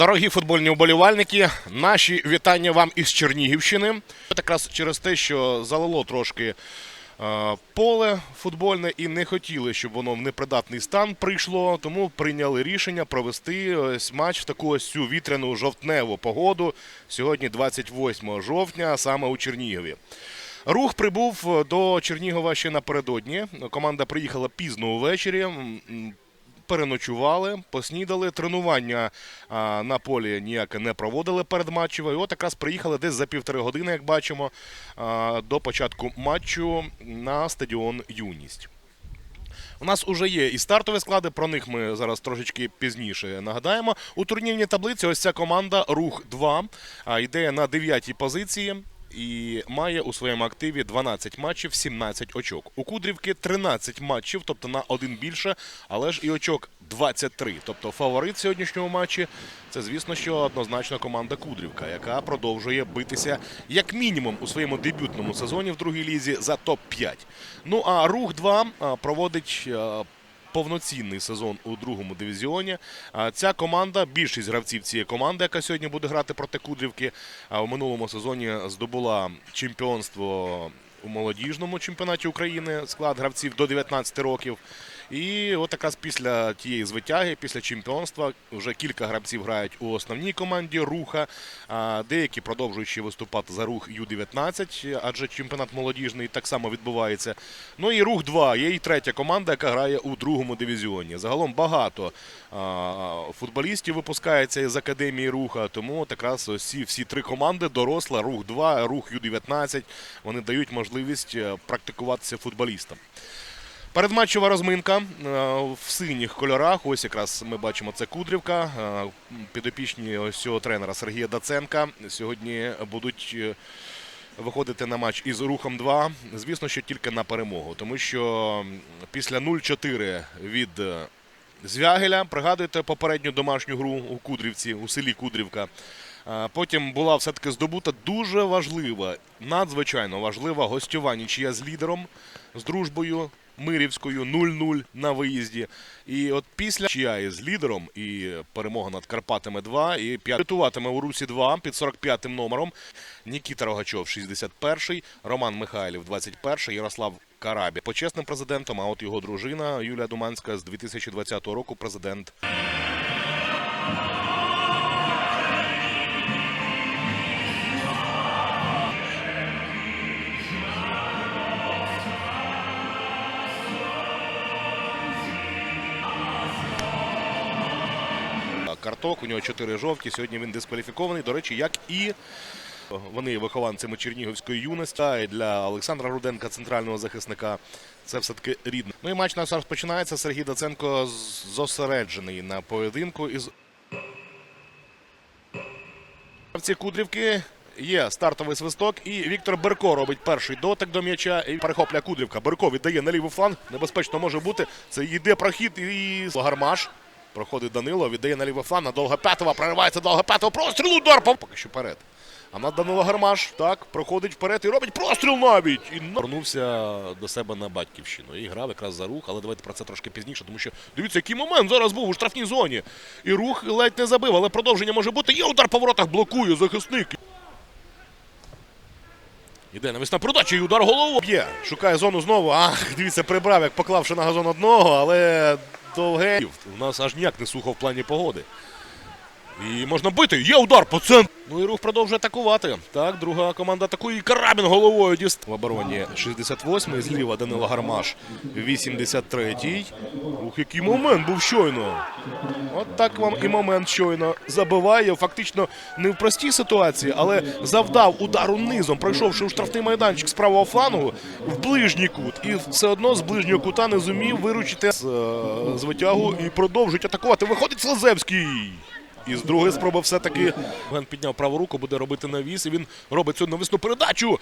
Дорогі футбольні вболівальники, наші вітання вам із Чернігівщини. Якраз через те, що залило трошки е, поле футбольне і не хотіли, щоб воно в непридатний стан прийшло, тому прийняли рішення провести ось матч в таку ось цю вітряну жовтневу погоду сьогодні, 28 жовтня, саме у Чернігові. Рух прибув до Чернігова ще напередодні. Команда приїхала пізно увечері. Переночували, поснідали. Тренування а, на полі ніяке не проводили перед матчем. І от якраз приїхали десь за півтори години, як бачимо, а, до початку матчу на стадіон Юність. У нас уже є і стартові склади, про них ми зараз трошечки пізніше нагадаємо. У турнірній таблиці ось ця команда Рух 2 а, йде на 9 позиції. І має у своєму активі 12 матчів, 17 очок. У Кудрівки 13 матчів, тобто на один більше, але ж і очок 23. Тобто фаворит сьогоднішнього матчі це, звісно, що однозначно команда Кудрівка, яка продовжує битися як мінімум у своєму дебютному сезоні в другій лізі за топ-5. Ну а Рух 2 проводить. Повноцінний сезон у другому дивізіоні. Ця команда, більшість гравців цієї команди, яка сьогодні буде грати проти Кудрівки, в минулому сезоні здобула чемпіонство у молодіжному чемпіонаті України, склад гравців до 19 років. І от якраз після тієї звитяги, після чемпіонства, вже кілька гравців грають у основній команді руха. Деякі продовжують ще виступати за рух Ю-19, адже чемпіонат молодіжний так само відбувається. Ну і рух 2 є і третя команда, яка грає у другому дивізіоні. Загалом багато футболістів випускається із академії руха. Тому от якраз ці всі три команди доросла, рух 2, рух Ю-19. Вони дають можливість е, практикуватися футболістам. Передматчева розминка е, в синіх кольорах. Ось якраз ми бачимо це Кудрівка. Е, Підопічні ось цього тренера Сергія Даценка сьогодні будуть е, виходити на матч із рухом 2. Звісно, що тільки на перемогу, тому що після 0-4 від Звягеля, пригадуєте попередню домашню гру у Кудрівці, у селі Кудрівка. Потім була все-таки здобута дуже важлива, надзвичайно важлива гостьова нічия з лідером, з дружбою Мирівською 0-0 на виїзді. І от після чия із лідером і перемога над Карпатами 2, і п'ятуватиме у Русі 2 під 45-м номером. Нікіта Рогачов 61-й, Роман Михайлів 21-й, Ярослав Карабі почесним президентом, а от його дружина Юлія Думанська з 2020 року президент карток. У нього чотири жовті. Сьогодні він дискваліфікований. До речі, як і вони вихованцями Чернігівської юності. І для Олександра Руденка, центрального захисника, це все-таки рідне. Ну і матч у нас розпочинається. Сергій Даценко зосереджений на поєдинку із ці Кудрівки. Є стартовий свисток, і Віктор Берко робить перший дотик до м'яча і перехоплює Кудрівка. Берко віддає на лівий фланг. Небезпечно може бути. Це йде прохід і Гармаш. Проходить Данило, віддає на лівий фланг. На Довгопятова проривається Довгопятова. Простріл удар. Поки що вперед. А на Данило Гармаш так проходить вперед і робить простріл навіть. І вернувся до себе на батьківщину. І грав якраз за рух, але давайте про це трошки пізніше, тому що дивіться, який момент зараз був у штрафній зоні. І рух ледь не забив, але продовження може бути. Є удар по воротах, блокує захисник. Іде навісна передача і удар головою. Б'є. Шукає зону знову. Ах, дивіться, прибрав, як поклавши на газон одного, але довге. У нас аж ніяк не сухо в плані погоди. І можна бити. Є удар по центру. Ну і рух продовжує атакувати. Так, друга команда атакує. І Карабін головою діст. В обороні 68-й, зліва Данило Гармаш 83-й. Ух, який момент був щойно. От так вам і момент щойно забиває. Фактично не в простій ситуації, але завдав удару низом, пройшовши у штрафний майданчик з правого флангу в ближній кут. І все одно з ближнього кута не зумів виручити з, е, з витягу і продовжують атакувати. Виходить Слазевський. І з другої спроби все-таки Ген підняв праву руку, буде робити навіс, і він робить цю навісну передачу.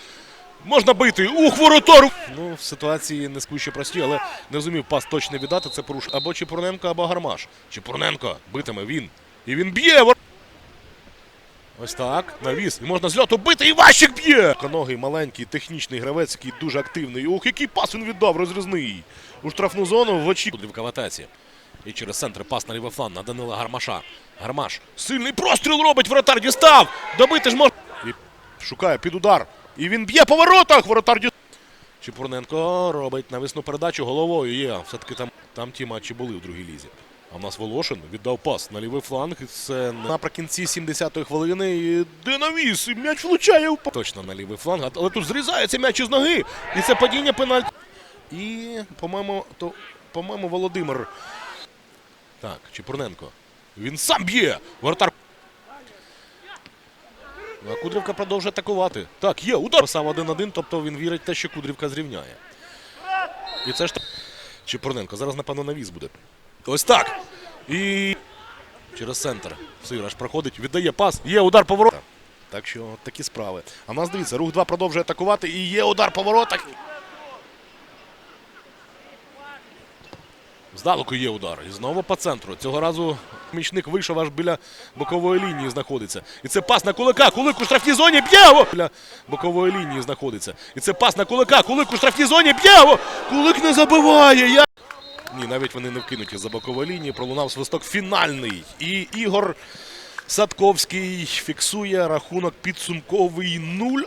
Можна бити. Ух, воротар! Ну, в ситуації не сквище прості, але не зумів пас точно віддати. Це поруш або Чепурненко, або Гармаш. Чепурненко битиме він. І він б'є. Ось так, навіс. І можна з льоту бити, і Ващик б'є! Коногий маленький, технічний гравець, який дуже активний. Ух, який пас він віддав, розрізний. У штрафну зону в очі. В атаці. І через центр пас на лівий фланг на Данила Гармаша. Гармаш. Сильний простріл робить, воротар дістав. Добити ж може. Шукає під удар. І він б'є по воротах. Воротар дістав. Чепурненко робить навісну передачу головою. Є. Все-таки там, там ті матчі були в другій лізі. А в нас Волошин віддав пас на лівий фланг. Це наприкінці 70-ї хвилини. І динаміс. І м'яч влучає Точно на лівий фланг. Але тут зрізається м'яч із ноги. І це падіння пенальті. І, по-моєму, то, по-моєму, Володимир. Так, Чепурненко. Він сам б'є. Воротар. Ну, Кудрівка продовжує атакувати. Так, є удар. Сам 1-1, тобто він вірить те, що Кудрівка зрівняє. І це ж Чепурненко. Зараз, напевно, навіс буде. Ось так. І через центр. Сираш проходить, віддає пас. Є удар по воротах. Так що такі справи. А в нас дивіться, рух 2 продовжує атакувати і є удар по воротах. Здалеку є удар. І знову по центру. Цього разу мічник вийшов аж біля бокової лінії знаходиться. І це пас на кулика. Кулик у штрафній зоні б'є! О! Біля бокової лінії знаходиться. І це пас на кулика. Кулик у штрафній зоні б'є! Кулик не забиває. Я... Ні, навіть вони не вкинуті за бокової лінії. Пролунав свисток фінальний. І Ігор Садковський фіксує рахунок підсумковий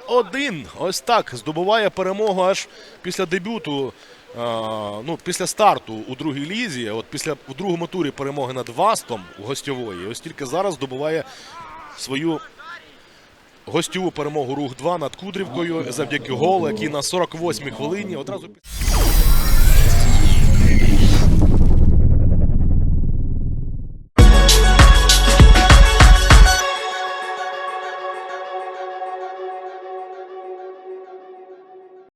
0-1. Ось так здобуває перемогу аж після дебюту. А, ну, після старту у другій лізі, от після у другому турі перемоги над Вастом гостьової. Ось тільки зараз здобуває свою гостьову перемогу рух 2 над Кудрівкою завдяки голу, який на 48-й хвилині одразу.